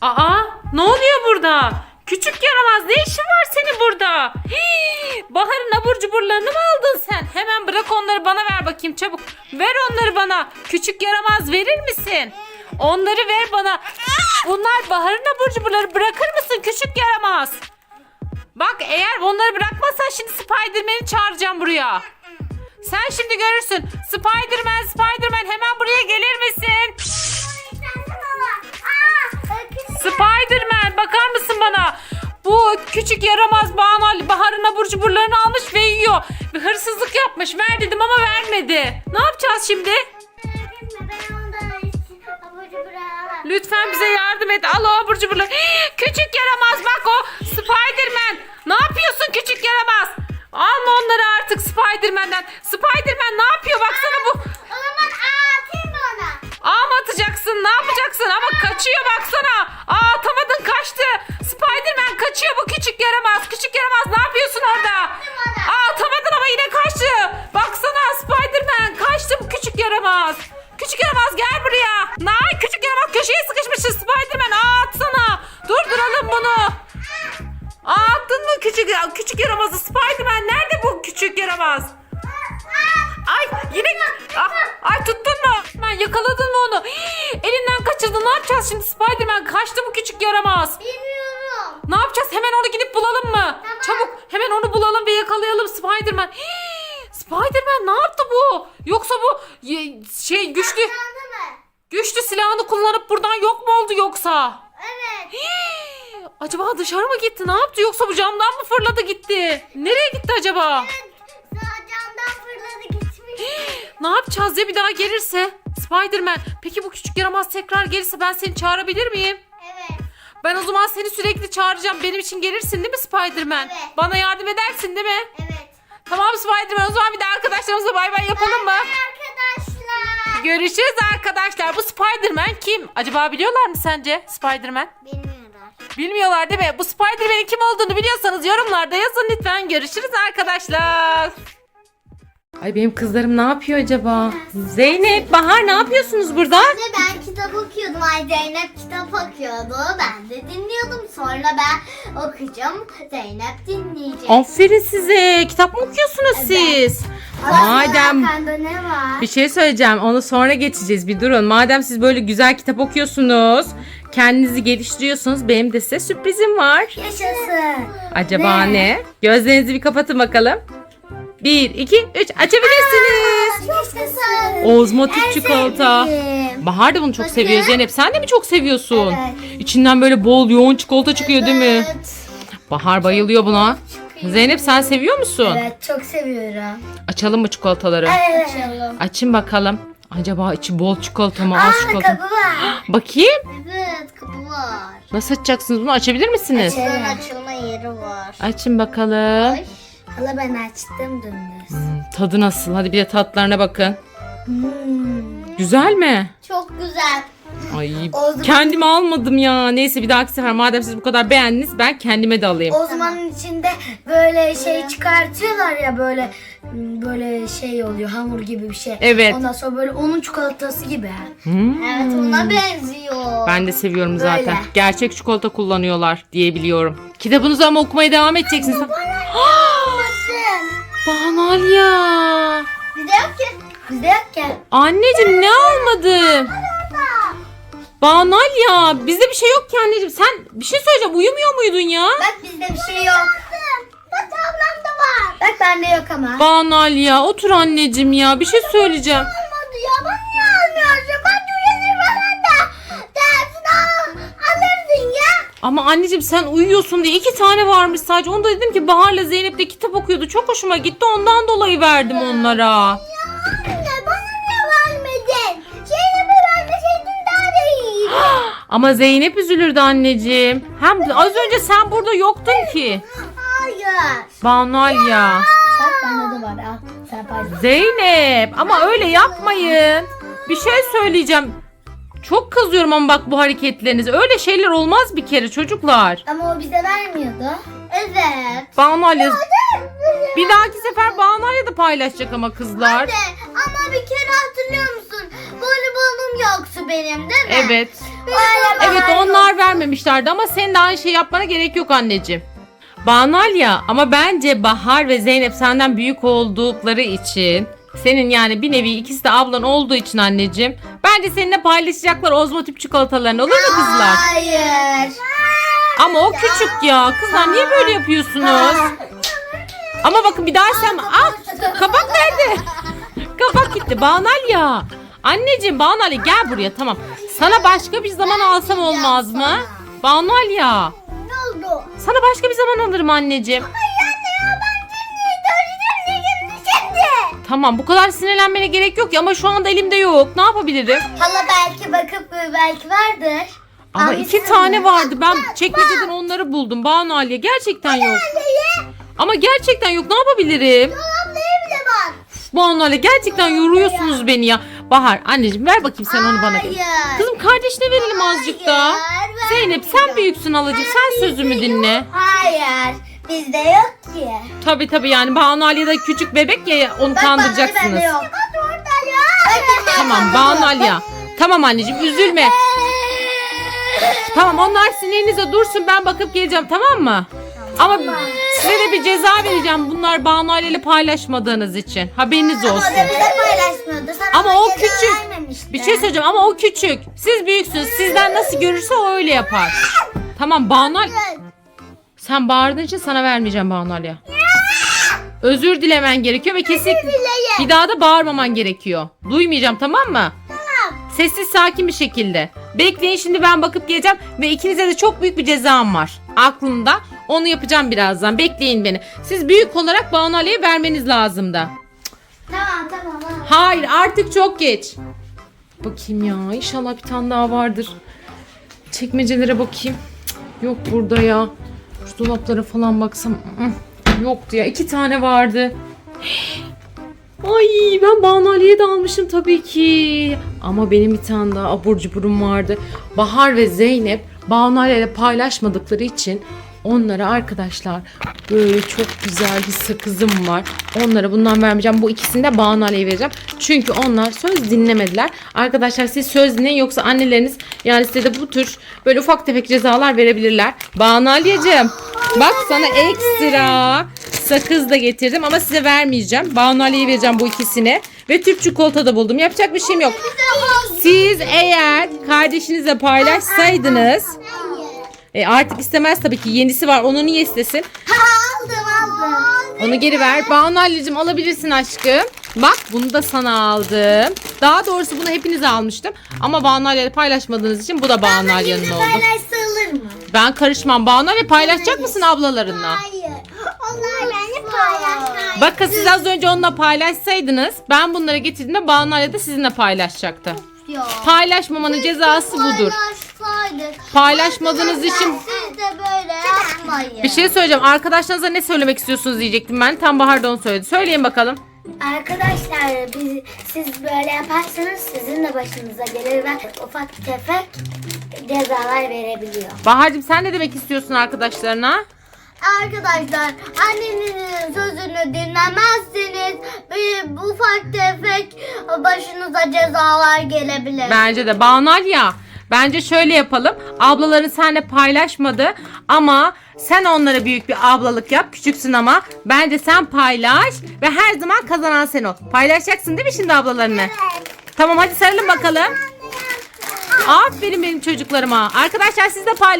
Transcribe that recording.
Aa ne oluyor burada? Küçük yaramaz ne işin var senin burada? Hii, Bahar'ın abur cuburlarını mı aldın sen? Hemen bırak onları bana ver bakayım çabuk. Ver onları bana. Küçük yaramaz verir misin? Onları ver bana. Bunlar Bahar'ın abur cuburları bırakır mısın küçük yaramaz? Bak eğer onları bırakmazsan şimdi Spiderman'i çağıracağım buraya. Sen şimdi görürsün. Spiderman, Spiderman hemen buraya gelir misin? Spiderman bakar mısın bana? Bu küçük yaramaz Banu Bahar'ın abur cuburlarını almış ve yiyor. Bir hırsızlık yapmış. Ver dedim ama vermedi. Ne yapacağız şimdi? Lütfen bize yardım et. Al o abur cuburları. Hii, Küçük yaramaz bak o. Spiderman. Ne yapıyorsun küçük yaramaz? Alma onları artık Spiderman'den. Spiderman ne yapıyor? Baksana bu. Ağ mı atacaksın? Ne yapacaksın? Ama kaçıyor baksana. Aa atamadın kaçtı. Spiderman kaçıyor bu küçük yaramaz. Küçük yaramaz ne yapıyorsun orada? Aa atamadın ama yine kaçtı. Baksana Spiderman kaçtı bu küçük yaramaz. Küçük yaramaz gel buraya. Nay küçük yaramaz köşeye sıkışmışsın Spiderman. Aa atsana. Durduralım bunu. Attın mı küçük küçük yaramazı Spiderman? Nerede bu küçük yaramaz? Ay yine ah, ay tuttun mu? Ben yakaladın mı onu? Hii, elinden kaçırdı. Ne yapacağız şimdi? Spiderman kaçtı bu küçük yaramaz. Ne yapacağız? Hemen onu gidip bulalım mı? Çabuk hemen onu bulalım ve yakalayalım Spiderman. Hii, Spiderman ne yaptı bu? Yoksa bu ye- şey güçlü güçlü silahını kullanıp buradan yok mu oldu yoksa? Hii, acaba dışarı mı gitti? Ne yaptı? Yoksa bu camdan mı fırladı gitti? Nereye gitti acaba? Ne yapacağız ya bir daha gelirse? Spiderman. Peki bu küçük yaramaz tekrar gelirse ben seni çağırabilir miyim? Ben o zaman seni sürekli çağıracağım. Benim için gelirsin değil mi Spiderman? Evet. Bana yardım edersin değil mi? Tamam Spiderman o zaman bir de arkadaşlarımızla bay bay yapalım mı? Arkadaşlar. Görüşürüz arkadaşlar. Bu Spiderman kim? Acaba biliyorlar mı sence Spiderman? Bilmiyorlar. Bilmiyorlar değil mi? Bu Spiderman'in kim olduğunu biliyorsanız yorumlarda yazın lütfen. Görüşürüz arkadaşlar. Ay benim kızlarım ne yapıyor acaba? Zeynep, Bahar ne yapıyorsunuz burada? Anne ben kitap okuyordum. Ay Zeynep kitap okuyordu. Ben de dinliyordum. Sonra ben okuyacağım. Zeynep dinleyecek. Aferin size. Kitap mı okuyorsunuz siz? Madem Arkanda ne var? bir şey söyleyeceğim. Onu sonra geçeceğiz. Bir durun. Madem siz böyle güzel kitap okuyorsunuz, kendinizi geliştiriyorsunuz, benim de size sürprizim var. Yaşasın. Acaba ne? Ne? Gözlerinizi bir kapatın bakalım. 1, 2, 3 açabilirsiniz. Yaşasın. Ozmotik En çikolata. sevdiğim. Bahar da bunu çok Bakın. seviyor Zeynep. Sen de mi çok seviyorsun? Evet. İçinden böyle bol yoğun çikolata çıkıyor değil mi? Evet. Bahar bayılıyor buna. Zeynep sen seviyor musun? Evet çok seviyorum. Açalım mı çikolataları? Evet. Açalım. Açın bakalım. Acaba içi bol çikolata mı az Aa çikolata mı? kapı var. Bakayım. Evet kapı var. Nasıl açacaksınız bunu? Açabilir misiniz? Şuradan açılma yeri var. Açın bakalım. Ay. Hala ben açtım dümdüz. Hmm, tadı nasıl? Hadi bir de tatlarına bakın. Hmm. Güzel mi? Çok güzel. Ay O zaman- kendime almadım ya. Neyse bir dahaki sefer madem siz bu kadar beğendiniz ben kendime de alayım. O zamanın içinde böyle şey çıkartıyorlar ya böyle böyle şey oluyor hamur gibi bir şey. Evet. Ondan sonra böyle onun çikolatası gibi. Hmm. Evet ona benziyor. Ben de seviyorum zaten. Böyle. Gerçek çikolata kullanıyorlar diye biliyorum. Kitabınızı ama okumaya devam edeceksiniz. Banal ya. Bir de yok ki. Bizde yok ki. Anneciğim ne almadım? Banal ya. Bizde bir şey yok ki anneciğim. Sen bir şey söyleyeceğim. Uyumuyor muydun ya? Bak bizde bir şey yok. Bak ablamda var. Bak bende yok ama. Banal ya. Otur anneciğim ya. Bir şey söyleyeceğim. Ama anneciğim sen uyuyorsun diye iki tane varmış sadece. Onu da dedim ki Bahar'la Zeynep de kitap okuyordu. Çok hoşuma gitti. Ondan dolayı verdim onlara. Ya anne bana niye vermedin? Şeyimi vermeseydin daha da iyi. Ama Zeynep üzülürdü anneciğim. Hem az önce sen burada yoktun ki. Hayır. Banal ya. Bak bende de var al. Sen paylaş. Zeynep ama öyle yapmayın. Bir şey söyleyeceğim. Çok kızıyorum ama bak bu hareketleriniz. Öyle şeyler olmaz bir kere çocuklar. Ama o bize vermiyordu. Evet. Banu Ali. Bir dahaki sefer Banu Ali de paylaşacak ama kızlar. Anne ama bir kere hatırlıyor musun? Voleybolum yoktu benim değil mi? Evet. Öyle Evet onlar vermemişlerdi ama senin de aynı şey yapmana gerek yok anneciğim. Banalya ama bence Bahar ve Zeynep senden büyük oldukları için senin yani bir nevi ikisi de ablan olduğu için anneciğim bence seninle paylaşacaklar ozmo tüp çikolatalarını olur mu kızlar? Hayır. Ama o küçük ya kızlar niye böyle yapıyorsunuz? Ama bakın bir daha sen al kapak nerede? kapak gitti Banalya. Anneciğim Banalya gel buraya tamam. Sana başka bir zaman alsam olmaz mı? Banalya. Ne oldu? Sana başka bir zaman alırım anneciğim. Tamam bu kadar sinirlenmene gerek yok ya ama şu anda elimde yok. Ne yapabilirim? Hala belki bakıp belki vardır. Ama Hangisi iki tane mi? vardı. Ben çekmeceden onları buldum. Banu Aliye gerçekten yok. Ama gerçekten yok. Ne yapabilirim? Ablaya bile bak. Banu Aliye gerçekten yoruyorsunuz beni ya. Bahar anneciğim ver bakayım sen onu bana. Hayır. Kızım kardeşine verelim azıcık da. Hayır, Zeynep sen büyüksün halacığım. Sen sözümü dinle. Hayır. Bizde yok ki. Tabi tabi yani Banu Aliye de küçük bebek ya onu kandıracaksınız. Bak orada ya. Tamam Banu Aliye. Tamam anneciğim üzülme. Tamam onlar sinirinize dursun ben bakıp geleceğim tamam mı? Ama size de bir ceza vereceğim bunlar Banu Ali ile paylaşmadığınız için. Haberiniz olsun. bize paylaşmıyordu. Sana Ama o ceza küçük. vermemişti. Bir şey söyleyeceğim ama o küçük. Siz büyüksünüz. Sizden nasıl görürse o öyle yapar. Tamam Banu Ali. Sen bağırdığın için sana vermeyeceğim Banu Ali'ye. Özür dilemen gerekiyor ve kesinlikle bir daha da bağırmaman gerekiyor. Duymayacağım tamam mı? Sessiz sakin bir şekilde. Bekleyin şimdi ben bakıp geleceğim ve ikinize de çok büyük bir cezam var. Aklımda. Onu yapacağım birazdan. Bekleyin beni. Siz büyük olarak Banu Ali'ye vermeniz lazım da. Tamam tamam. tamam. Hayır artık çok geç. Bakayım ya inşallah bir tane daha vardır. Çekmecelere bakayım. Cık, Yok burada ya. Şu dolaplara falan baksam. Yoktu ya. iki tane vardı. Ay ben Banu Ali'ye de almışım tabii ki. Ama benim bir tane daha abur cuburum vardı. Bahar ve Zeynep Banu Ali ile paylaşmadıkları için onlara arkadaşlar böyle çok güzel bir sakızım var. Onlara bundan vermeyeceğim. Bu ikisini de Banu vereceğim. Çünkü onlar söz dinlemediler. Arkadaşlar siz söz dinleyin yoksa anneleriniz yani size de bu tür böyle ufak tefek cezalar verebilirler. Banu Ali'ciğim bak sana ekstra sakız da getirdim ama size vermeyeceğim. Banu Ali'ye vereceğim bu ikisini. Ve Türk çikolata da buldum. Yapacak bir şeyim yok. Siz eğer kardeşinizle paylaşsaydınız e, artık istemez tabii ki yenisi var onu niye istesin? Aldım aldım. Onu geri ver. Banu Ali'cim alabilirsin aşkım. Bak bunu da sana aldım. Daha doğrusu bunu hepinize almıştım. Ama Banu ile paylaşmadığınız için bu da Banu Ali'nin oldu. Paylaşsa alır mı? Ben karışmam. Banu Ali paylaşacak mısın ablalarınla? Hayır. Onlar beni paylaşmıyor. Bakın siz az önce onunla paylaşsaydınız ben bunları getirdiğimde Banu Ali de sizinle paylaşacaktı. Yok. Paylaşmamanın cezası budur. Paylaşmadığınız için Siz de böyle yapmayın. bir şey söyleyeceğim. Arkadaşlarınıza ne söylemek istiyorsunuz diyecektim ben. Tam Bahar da onu söyledi. Söyleyin bakalım. Arkadaşlar biz, siz böyle yaparsanız sizin de başınıza gelir ve ufak tefek cezalar verebiliyor. Bahar'cığım sen ne demek istiyorsun arkadaşlarına? Arkadaşlar annenizin sözünü dinlemezseniz bir ufak tefek başınıza cezalar gelebilir. Bence de. Banal ya. Bence şöyle yapalım. Ablaların seninle paylaşmadı ama sen onlara büyük bir ablalık yap. Küçüksün ama. Bence sen paylaş ve her zaman kazanan sen ol. Paylaşacaksın değil mi şimdi ablalarını? Tamam hadi sarılın bakalım. Aferin benim çocuklarıma. Arkadaşlar siz de paylaşın.